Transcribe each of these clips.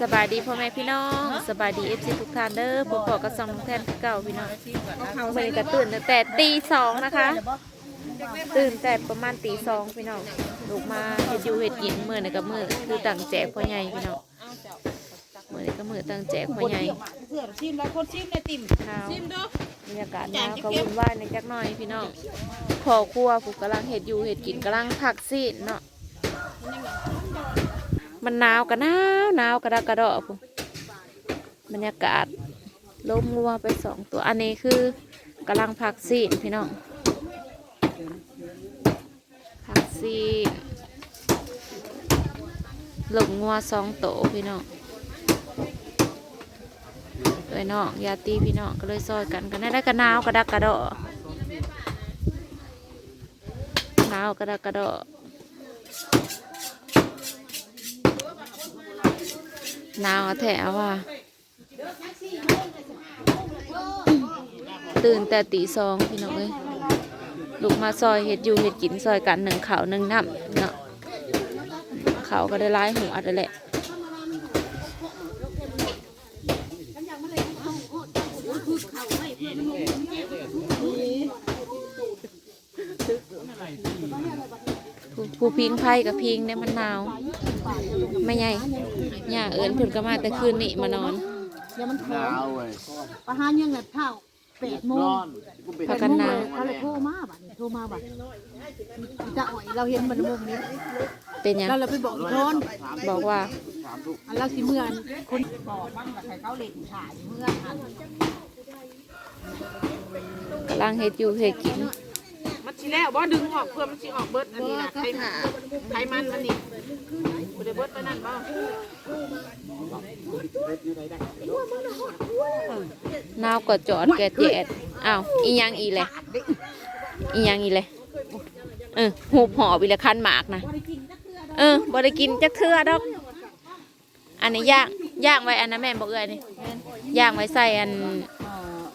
สบายดีพ่อแม่พี่น้องสบายดีเอฟซีทุกท่านเด้อพบกับสองน้องแทนคือเก่าพี่น้องเมื่อนี้ก็ตื่นตั้งแต่ตีสองนะคะ ตื่นแต่ประมาณตีสองพี่น้องลูกมาเฮ็ดอยู่เฮ็ดกินมื้อนี้ก็มื้อคือตั้งแจกพ่อใหญ่พี่น้องมื้อนี้ก็มื้อตั้งแจกพ่อใหญ่เพื่อนชิมแล้วคนชิมในติ่มข้าวชิมดูบรรยากาศหนาวก็วุ่นวายในจักหน่อยพี่น้องพ่อครัวผู้กำลังเฮ็ดอยู่เฮ็ดกินกำลังผักซีนเนาะ มันหนาวก็หนาวหนาวกระดกระดอพุ่บรรยากาศลมรัวไปสองตัวอันนี้คือกำลังผักซีนพี่น้องผักซีนลมงัวสองโตวพี่น้องเลยน้องยาตีพี่น้องก็เลยซอยกันกันได้กระนาวกระดักกระดอหนาวกระดักกระดอ หนาวแถวว่าตื่นแต่ตีสองพี่น้องเอ้ยลูกมาซอยเห็ดอยู่เห็ดกินซอยกันหนึ่งข่าวหนึ่งน้ำเนาะขาวก็ได้ร้ายหัวได้แหละ ผู้ผู้พิงไพ่กับพิงเนี่ยมันหนาวไม่ใหญ่ย่าเอิญเพิ่นก็มาแต่คืนนี้มานอนอย่ามันโทรหนาวเว้ยประหารยังไงเท่าแปดโมนงอนกูเป็นพากันหนาวเขาเลยโทรมาบัดนี้โทรมาบัดจะอ่อยเราเห็นมันมุมนี้เป็นหยังเราเลยไปบอกอีกคนบอกว่าอันเราสิเมื่อนคนบอกมันกับใครเขาเล่นถ่ายเมื่อนอันกำลังเฮ็ดอยู่เฮ็ดกิน มันชิแล้วบ่ดึงออกเพื่อมันชิออกเบิดอันนี้นะไขมันไขมันมันนี่บ่ได้เบิดไปนั่นบ่นาวก็จอดแกะแจดอ้าวอีหยังอีเลยอีหยังอีเลยเออหูหอบอีลยคันหมากนะเออบ่ได้กินจักเทื่อดอก อันนี้ย่างย่างไว้อันนั้นแม่นบ่เอ้ยนี่ย่างไว้ใส่อัน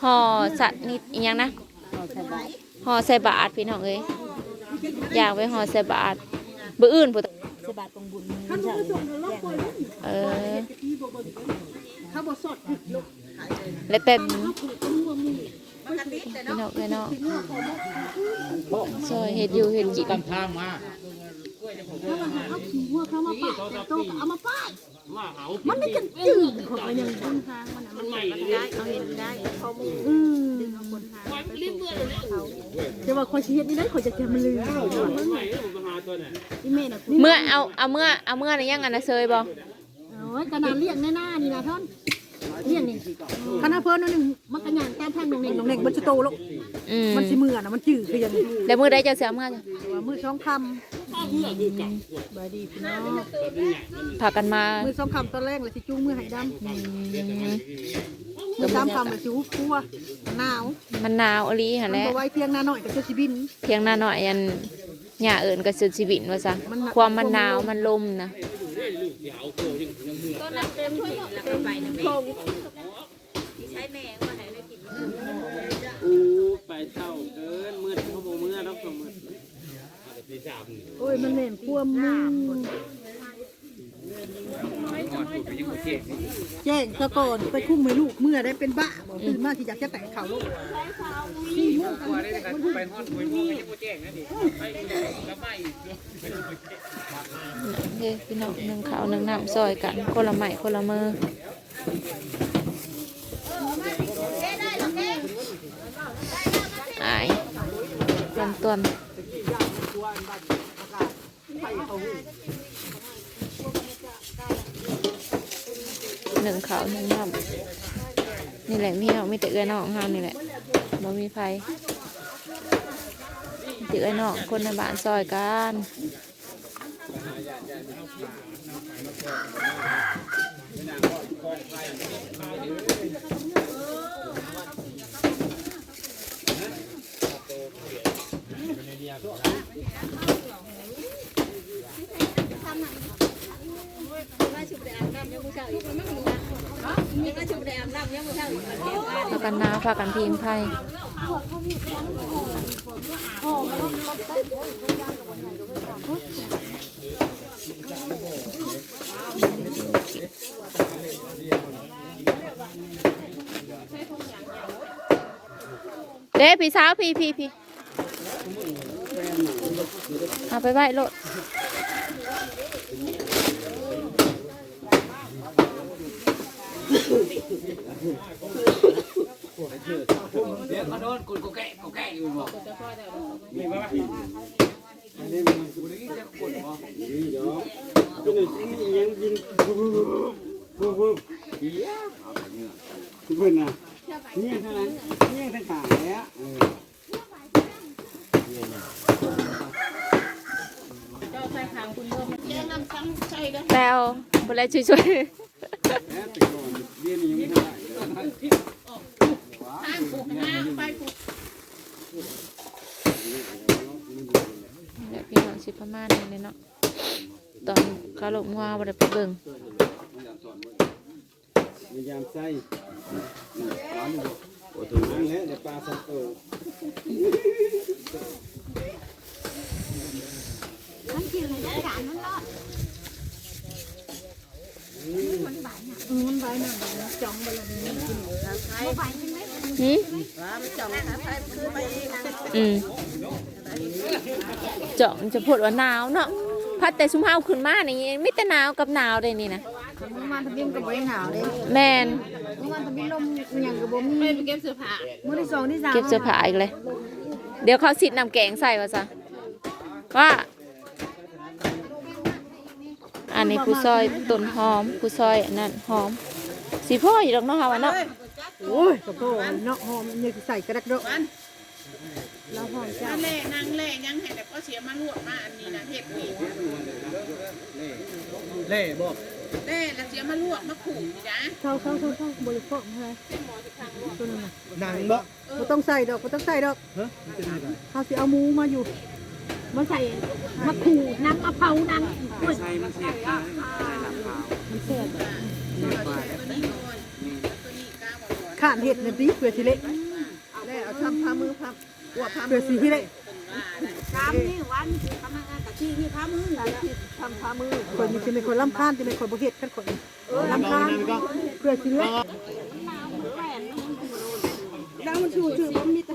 ห่อสัตว์นี่อีหยังนะ ห่อใส่บาตรพี่น้องเอ้ยย่างไว้ห่อใส่บาตรบ่อื่นพุ่นสบาทตรงบุญมันจะแจ้งเออเขาบอกสดแล้วแต่พี่น้องพี่น้องซอยเฮ็ดอยู่เฮ็ดกินตามทางมาเขามาหาเขาขี่หัวเขามาปาดแต่โตก็เอามาป้ายมันไม่กันจืดของมันยังต้นทางมันมันได้เขาเห็นได้ข้อมูล อืมจะว่าคอยชีวิตนี่ได้คอยจะแกมันลืมนี่แม่น่ะเมื่อเอาเอาเมื่อเอาเมื่อนี่ยังอันน่ะเซยบ่โอ้ยกระนาเลี้ยงแน่ๆนี่นะท่านเลี้ยงนี่คณะเพิ่นนั่นหนึ่งมันกระยางตามทางดงเน่งดงเน่งมันจะโตแล้วอืมมันสิมือน่ะมันจืดคือยังแล้วมื้อใดจะเสียเมื่อจ้ะว่ามือสองคำบายดีพี่น้องพากันมามือสองคำตอนแรกเลยสิจูงมือให้ดำ อืม มือสามคำเลยสิวุ้กลัวหนาวมันหนาวอหลีหั่นมันแหละบ่ไว้เพียงหน้าหน่อยก็จะสิบิน เพียงหน้าหน่อยอันหญ้าเอิ้นก็สุดชีวิตว่าซะมันหนัก ความมันหนาวมันลมนะอู้ไปเท่าเกินมืดเขาบอกมืดแล้วก็มืดโอ้ยมันเหม็นควมมือ แจ้งตะกอนไปคุ้มให้ลูกเมื่อได้เป็นบ้าบอกตื่นมาที่อยากจะแตกเข่าลูกไปฮอดหวยพวกนี้โมแจ้งนะดิไปกับไม่เฮ้พี่น้องหนึ่งข้าวหนึ่งน้ำซอยกันคนละไม้คนละมืออายลำต้น หนึ่งขาวหนึ่งน้ำนี่แหละมีเอามีแต่เอื้อน้องเฮานี่แหละบ่มีไฟมีแต่เอื้อน้องคนในบ้านซอยกัน พากันน้าพากันพิงไพ่เด้พี่สาวพี่พี่พี่เอาไปไหว้รถ เดี๋ยวเขาโดนกุดกูแกะกูแกะอยู่บอกมีปะอันนี้มันกูได้ยินจะกุดบอกนี่เดี๋ยวกูนึกยังยิงปุ๊บปุ๊บปุ๊บเฮียเอาไปเนี่ยเพื่อนน่ะเนี่ยเท่านั้นเนี่ยทั้งขาแล้วเออแล้วบนไรช่วยแๆแบบพี่น้องสิประมาณนี้เลยเนาะตอนเขาลงว่าบ่ได้ไปเบิ่งพยายามใส่ร้านอยู่โอ้ถึงนั่นแหละเดี๋ยวปลาสักโตมันกินอะไรได้การมันรอดมันใบน่ะมันใบน่ะจ่องไปแล้ หมหืมอืมเจาะมันจะพูดว่าหนาวเนาะพัดแต่ชุมเฮาขึ้นมานี่มีแต่หนาวกับหนาวเลยนี่นะเมื่อวานทำบินกับใบหนาวเลยแมนเมื่อวานทำบินลมอย่างกับบ่มีไปเก็บเสื้อผ้ามื้อที่สองที่สามเก็บเสื้อผ้าอีกเลย เดี๋ยวเขาสิน้ำแกงใส่ว่าซะว่าอันนี้ผู้ซอยต้นหอมผู้ซอยอันนั้นหอม สีพ่ออยู่ดอกเนาะค่ะว่าเนาะโอ้ยกระโปงเนาะหอมนี่ใส่กระดักดอกแล้วหอมจ้านั่นแหละนางแหล่ยังให้แต่ก็เสียมาลวกมาอันนี้นะเฮ็ดนี่เล่บอกแล่แล้วเสียมาลวกมาขู่นี่นะเข้าเข้าเข้าเข้าบริโภคอะไรตัวนั้นน่ะหนังบ่บ่ต้องใส่ดอกบ่ต้องใส่ดอกฮะมันเป็นอะไรเขาสิเอาหมูมาอยู่มาใส่มาขู่น้ำมาเผานังกล้วยใส่มันเสีย บได้ใส่หลังขาวมันเสียบตัวนี้ก่อนตัวนี้ก้าวก่อนข้านเห็ดเนี่ยดิเพื่อสิเละแล้วเอาทำพามือพับหัวพามืเพื่อสิที่เละกามนี่วันทำงานกับที่ที่พามือทำพามือคนนี้จะเป็นคนลำคาญจะเป็นคนบ่เฮ็ดกันคนลำคาญเพื่อสิเละ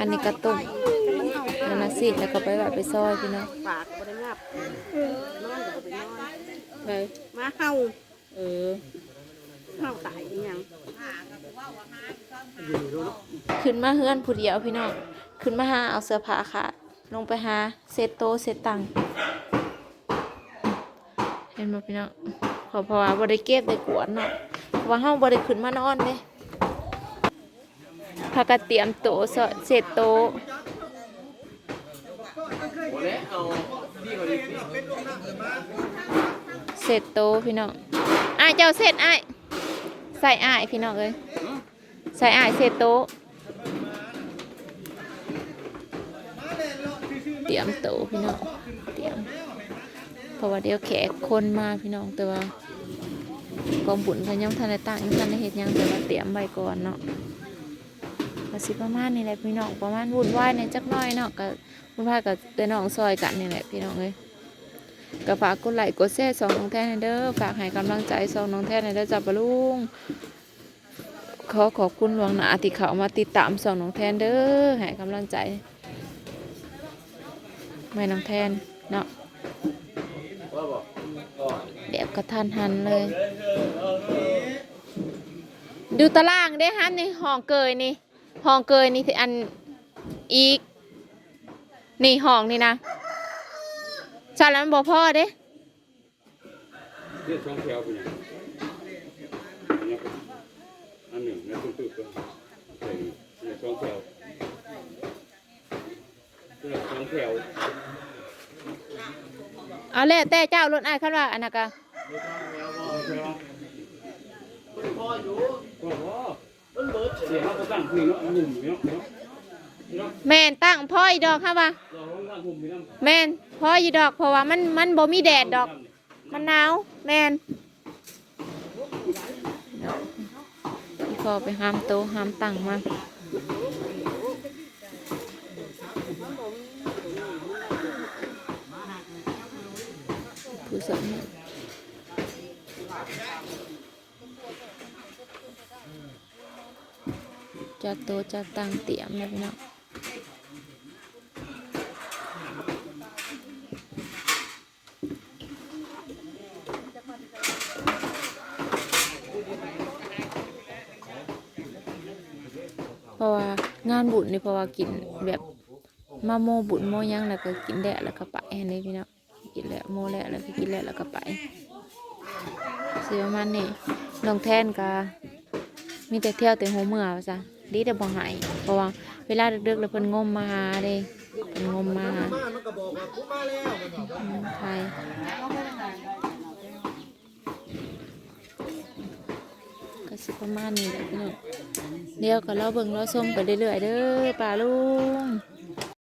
อันนี้กระต้มนานาสิแล้วก็ไปแบบไปซอยพี่น้องปากบริงับนอนกับบรินอนไปมาเห่า เออเห่าตายอีหยังขึ้นมาเฮือนผู้เดียวพี่น้องขึ้นมาหาเอาเสื้อผ้าขาดลงไปหาเศษโตเศษตังเห็นบ่พี่น้องเพอเพราะว่าบ่ได้เก็บได้กวาดเนาะว่าเฮาบ่ได้ขึ้นมานอนเด้พากันเตรียมโตเสเศษโตะโอ้แล้วเอาพี่ เขาดิเศษโตพี่น้องอ้ายเจ้าเศษอ้ายใส่อ้ายพี่น้องเอ้ยใส่อ้ายเศษโตเตรียมโตพี่น้องเตรียมเพราะว่าเดี๋ยวแขกคนมาพี่น้องแต่ว่ากองบุญเพิ่นยังทันได้ตั้งยังทันได้เฮ็ดยังแต่ว่าเตรียมไว้ก่อนเนาะก็สิประมาณนี้แหละพี่น้องประมาณวุ่นวายในจักน่อยเนาะก็วุ่นวายกับเตน้องซอยกันนี่แหละพี่น้องเอ้ย ก็ฝากกดไลค์กดแชร์สองน้องแท้ให้เด้อฝากให้กำลังใจสองน้องแท้ให้เด้อจ้าปลุงขอขอบคุณหลวงหนาที่เขามาติดตามสองน้องแทนเด้อให้กำลังใจไม่น้องแทนเนาะแบบกระทันหันเลย ดูตารางได้ฮันนี่ห้องเกยนี่ห้องเกยนี่อันอีก นี่ห้องนี่นะ ชาแล้วมันบอกพ่อเด้เรียกช่องแถวเป็นยังอันหนึ่งแล้วตุ้มๆก็ใส่เรียกช่องแถวเรียกช่องแถวเอาแล้วแต่เจ้ารถอ้ายคันว่าอันนั้นก็พ่ออยู่พ่อมันเบิดเสียเขาก็ตั้งคุยเนาะหนุ่มเนาะเนาะเนาะแม่นตั้งพ่ออีดอกค่ะว่าเราต้องตั้งคุมไปน้ำแม่น พ่ออีดอกเพราะว่ามันมันบ่มีแดดดอก มันหนาวแมนเนาะพี่พอไปห้ามโตห้ามตั้งมาผู้สมจัดโตจัดตั้งเตรียมเลยพี่น้อง งานบุญนี่เพราะว่ากินแบบมาโมบุญโมยังแล้วก็กินแดะแล้วก็ไปอันนี้พี่น้องกินแล้วโมแล้วแล้วก็กินแล้วแล้วก็ไปเสียประมันนี่น้องแทนก็มีแต่เที่ยวแต่หัวเมื่อว่าซะดีแต่บ่หายเพราะว่าเวลาดึกๆแล้วเพิ่นงมมาหาเด้เพิ่นงมมาหามันก็บอกว่ากูมาแล้วมันบอก อืมไทยก็ สิประมาณนี้แหละพี่น้องเดี๋ยวก็เราเบิ่งเราส้มไปเรื่อยๆเด้อป่าลุง